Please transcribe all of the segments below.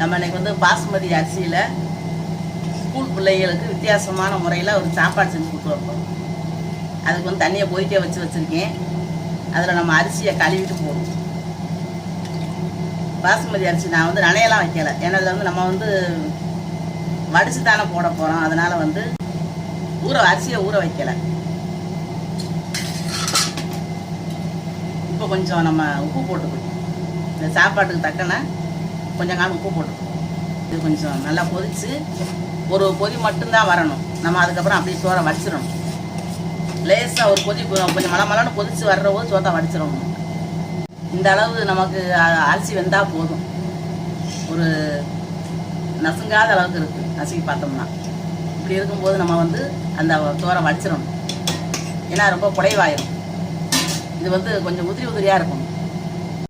நம்ம இன்னைக்கு வந்து பாஸ்மதி அரிசியில் ஸ்கூல் பிள்ளைகளுக்கு வித்தியாசமான முறையில் ஒரு சாப்பாடு செஞ்சு கொடுத்துருக்கோம் அதுக்கு வந்து தண்ணியை கொதிக்க வச்சு வச்சுருக்கேன். அதில் நம்ம அரிசியை கழுவிட்டு போடணும் பாஸ்மதி அரிசி நான் வந்து நனையெல்லாம் வைக்கலை. ஏன்னா அதில் வந்து நம்ம வந்து வடிச்சு தானே போட போகிறோம் அதனால் வந்து ஊற அரிசியை ஊற வைக்கலை. இப்போ கொஞ்சம் நம்ம உப்பு போட்டுக்கணும். இந்த சாப்பாட்டுக்கு தக்கன கொஞ்சம் காலம் உப்பு போட்டுருக்கோம் இது கொஞ்சம் நல்லா பொதிச்சு ஒரு கொதி மட்டும்தான் வரணும். நம்ம அதுக்கப்புறம் அப்படியே சோறை வடிச்சிடணும். லேசாக ஒரு கொதி கொஞ்சம் மலை மலன்னு கொதிச்சு வர்ற போது சோத்தை வடிச்சிடணும். இந்த அளவு நமக்கு அரிசி வெந்தால் போதும். ஒரு நசுங்காத அளவுக்கு இருக்குது நசுக்கி பார்த்தோம்னா. இப்படி இருக்கும்போது நம்ம வந்து அந்த சோறை வடிச்சிடணும். ஏன்னா ரொம்ப குடைவாயிரும். இது வந்து கொஞ்சம் உதிரி உதிரியாக இருக்கும்.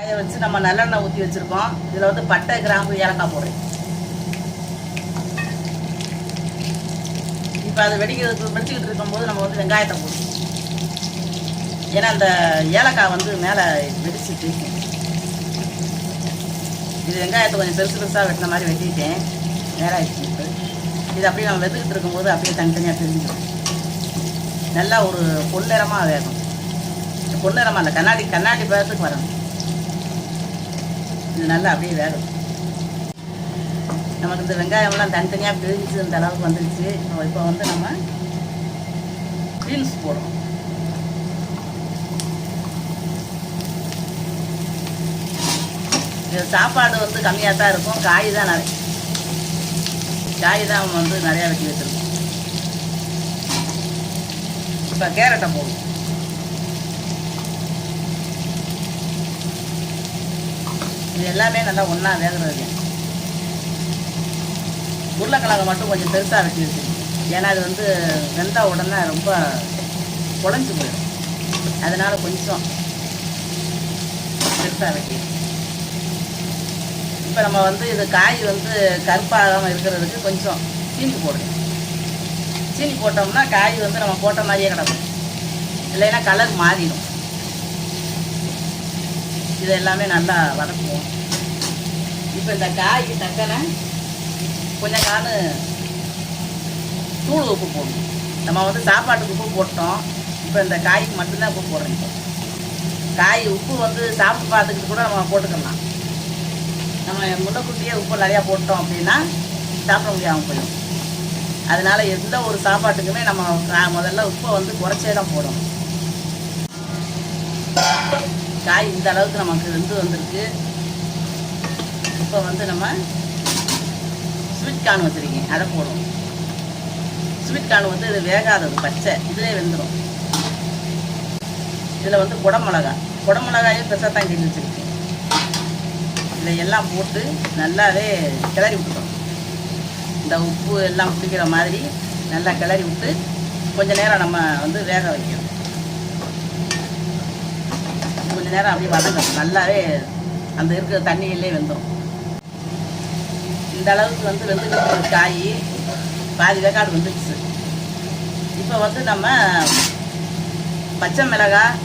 இதை வச்சு நம்ம நல்லெண்ணெய் ஊற்றி வச்சுருக்கோம். இதில் வந்து பட்டை கிராம்பு ஏலக்காய் போடுறேன். இப்போ அது வெடிக்கிறதுக்கு வெடிச்சுக்கிட்டு இருக்கும்போது நம்ம வந்து வெங்காயத்தை போடுறோம். ஏன்னா அந்த ஏலக்காய் வந்து மேலே வெடிச்சு தீக்கும் இது வெங்காயத்தை கொஞ்சம் பெருசு பெருசாக வெட்டின மாதிரி வெட்டிட்டேன். நேராக இப்போ. இது அப்படியே நம்ம வெதுக்கிட்டு இருக்கும்போது அப்படியே தனித்தனியாக தெரிஞ்சிடும் நல்லா ஒரு பொன்னிறமாக வேகும் பொன்னிறமாக இல்லை கண்ணாடி கண்ணாடி பேரத்துக்கு வரணும். இது நல்லா அப்படியே வேகும் நமக்கு இந்த வெங்காயம்லாம் தனித்தனியாக பிரிஞ்சு இந்த அளவுக்கு வந்துருச்சு. இப்போ வந்து நம்ம பீன்ஸ் போடுறோம். சாப்பாடு வந்து கம்மியாக தான் இருக்கும். காய் தான் நிறைய காய் தான் வந்து நிறையா வெட்டி வச்சுருக்கோம். இப்போ கேரட்டை போடுவோம். இது எல்லாமே நல்லா ஒன்றா வேகிறது உருளைக்கிழங்கு மட்டும் கொஞ்சம் பெருசாக வெட்டி வச்சுருக்கேன் ஏன்னா அது வந்து வெந்த உடனே ரொம்ப குழஞ்சி போயிடும். அதனால் கொஞ்சம் பெருசாக வெட்டி இப்போ நம்ம வந்து இது காய் வந்து கருப்பாகாமல் இருக்கிறதுக்கு கொஞ்சம் சீனி போடுங்க. சீனி போட்டோம்னா காய் வந்து நம்ம போட்ட மாதிரியே கிடக்கும். இல்லைன்னா கலர் மாறிடும். இது எல்லாமே நல்லா வதக்குவோம். இப்போ இந்த காய்க்கு தக்கன கொஞ்சம் காணு தூள் உப்பு போடணும். நம்ம வந்து சாப்பாட்டுக்கு உப்பு போட்டோம். இப்போ இந்த காய்க்கு மட்டும்தான் உப்பு போடுறோம் காய் உப்பு வந்து சாப்பிட்டு பார்த்துக்கிட்டு கூட நம்ம போட்டுக்கலாம். நம்ம முன்னக்கூட்டியே உப்பு நிறையா போட்டோம் அப்படின்னா சாப்பிட முடியாமல் போயிடும். அதனால் எந்த ஒரு சாப்பாட்டுக்குமே நம்ம கா- முதல்ல உப்பை வந்து குறைச்சே தான் போடணும். காய் இந்த அளவுக்கு நமக்கு வெந்து வந்திருக்கு. இப்போ வந்து நம்ம ஸ்வீட் கார்ன் வச்சுருக்கேன் அதை போடுவோம். ஸ்வீட் கார்ன் வந்து இது வேகாதது பச்சை. இதிலே வெந்துடும் இதில் வந்து குடமிளகா. குடமிளகாயும் பெருசாக தான் கிண்டி வச்சுருக்கேன். இதை எல்லாம் போட்டு நல்லாவே கிளறி விட்டுட்டோம் இந்த உப்பு எல்லாம் பிடிக்கிற மாதிரி நல்லா கிளறி விட்டு கொஞ்சம் நேரம் நம்ம வந்து வேக வைக்கணும். கொஞ்சம் நேரம் அப்படியே வதங்கும் நல்லாவே அந்த இருக்கிற தண்ணியிலே வெந்துடும் இந்த அளவுக்கு வந்து வெந்துக்கிட்டு காய் பாதி வேக்காடு வந்துடுச்சு இப்போ வந்து நம்ம பச்சை மிளகாய்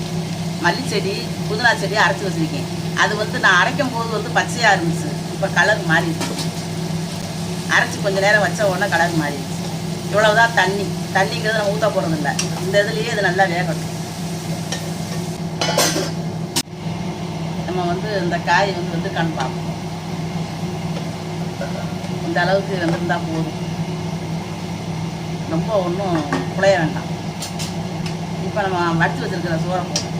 மல்லிச்செடி புதினா செடி அரைச்சி வச்சுருக்கேன். அது வந்து நான் அரைக்கும் போது வந்து பச்சையாக இருந்துச்சு. இப்போ கலர் மாறிடுச்சு. அரைச்சி கொஞ்ச நேரம் வச்ச உடனே கலர் மாறிடுச்சு. இவ்வளவுதான் தண்ணி. தண்ணிங்கிறது நம்ம ஊற்ற போகிறதில்ல இந்த இதுலேயே இது நல்லா வேகட்டும். நம்ம வந்து இந்த காய் வந்து வந்து கண் பார்ப்போம் இந்த அளவுக்கு வந்திருந்தா போதும். ரொம்ப ஒன்றும் குழைய வேண்டாம். இப்போ நம்ம வடிச்சு வச்சிருக்கிற சோறை போதும்.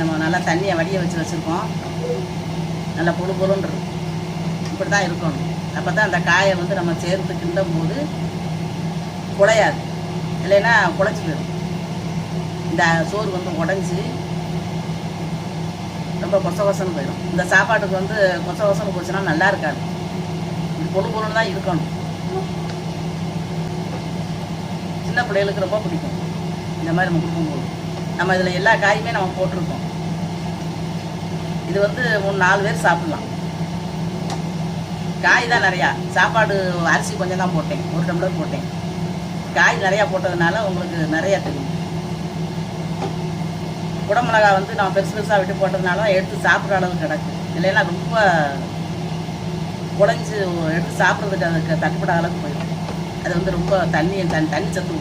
நம்ம நல்லா தண்ணியை வடிய வச்சு வச்சுருக்கோம். நல்லா பொழு பொழுன்னு இருக்கும். இப்படி தான் இருக்கணும். அப்போ தான் அந்த காயை வந்து நம்ம சேர்த்து கிண்டும் போது குழையாது. இல்லைன்னா குழைச்சி போயிடும். இந்த சோறு வந்து உடஞ்சி ரொம்ப கொச கொசன்னு போயிடும். இந்த சாப்பாட்டுக்கு வந்து கொச கொசன்னு போச்சுன்னா நல்லா இருக்காது. இது பொழு பொழுன்னு தான் இருக்கணும். சின்ன பிள்ளைகளுக்கு ரொம்ப பிடிக்கும். இந்த மாதிரி நம்ம கொடுக்கும்போது. நம்ம இதில் எல்லா காயுமே நம்ம போட்டிருக்கோம். இது வந்து மூணு நாலு பேர் சாப்பிட்லாம். காய் தான் நிறையா. சாப்பாடு அரிசி கொஞ்சம் தான் போட்டேன். ஒரு டம்ளர் போட்டேன். காய் நிறையா போட்டதுனால உங்களுக்கு நிறையா தெரியும். குடமிளகா வந்து நம்ம பெருசு பெருசாக விட்டு போட்டதுனால தான் எடுத்து சாப்பிட்ற அளவுக்கு கிடக்கு. இல்லைன்னா ரொம்ப குழஞ்சி எடுத்து சாப்பிட்றதுக்கு அதுக்கு தட்டுப்படாத அளவுக்கு போயிடும். அது வந்து ரொம்ப தண்ணி தண்ணி தண்ணி சத்து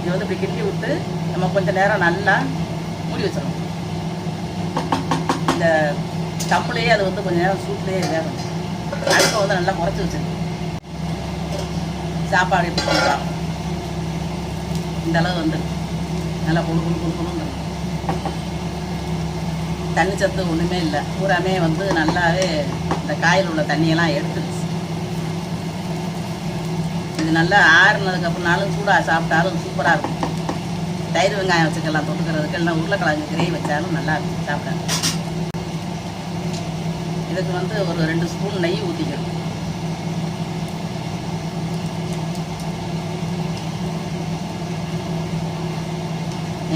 இது வந்து இப்படி கிண்டி விட்டு நம்ம கொஞ்சம் நேரம் நல்லா மூடி வச்சிடணும். இந்த தம்முலேயே அது வந்து கொஞ்சம் நேரம் சூட்லேயே வேகணும். அடுப்பை வந்து நல்லா குறைச்சி வச்சிருக்கேன் சாப்பாடு எப்படி பண்ணுறோம்? இந்த அளவு வந்து நல்லா குழு குழு தண்ணி சத்து ஒன்றுமே இல்லை. பூராமே வந்து நல்லாவே இந்த காயில் உள்ள தண்ணியெல்லாம் எடுத்துருச்சு. இது நல்லா ஆறுனதுக்கப்புறம்னாலும் சூடாக சாப்பிட்டாலும் சூப்பராக இருக்கும். தயிர் வெங்காயம் வச்சுக்கலாம் தொட்டுக்கிறதுக்கு. எல்லாம் உருளைக்கிழங்கு கிரேவி வச்சாலும் நல்லா இருக்கும் சாப்பிட இதுக்கு வந்து ஒரு ரெண்டு ஸ்பூன் நெய் ஊற்றிக்கணும்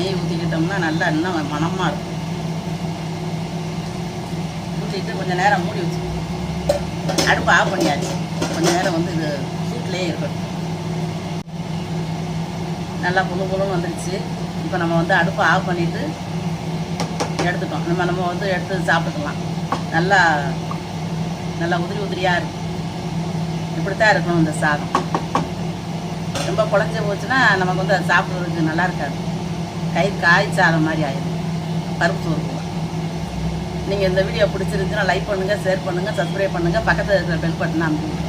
நெய் ஊற்றிக்கிட்டோம்னா நல்லா இன்னும் மணமாக இருக்கும். ஊற்றிட்டு கொஞ்சம் நேரம் மூடி வச்சு அடுப்பு ஆஃப் பண்ணியாச்சு. கொஞ்சம் நேரம் வந்து இது சூட்லேயே இருக்கட்டும். நல்லா புழு புழுன்னு வந்துடுச்சு இப்போ நம்ம வந்து அடுப்பை ஆஃப் பண்ணிவிட்டு எடுத்துட்டோம். நம்ம நம்ம வந்து எடுத்து சாப்பிட்டுக்கலாம். நல்லா நல்லா உதிரி உதிரியாக இருக்கும் இப்படித்தான் இருக்கணும் இந்த சாதம். ரொம்ப குழஞ்சி போச்சுன்னா நமக்கு வந்து அது சாப்பிட்றதுக்கு நல்லா இருக்காது. கை காய் மாதிரி ஆயிடும். பருப்பு சோறு நீங்கள் இந்த வீடியோ பிடிச்சிருந்துச்சுன்னா லைக் பண்ணுங்கள் ஷேர் பண்ணுங்கள் சப்ஸ்கிரைப் பண்ணுங்கள் பக்கத்தில் இருக்கிற பெல் பட்டனை அமைச்சு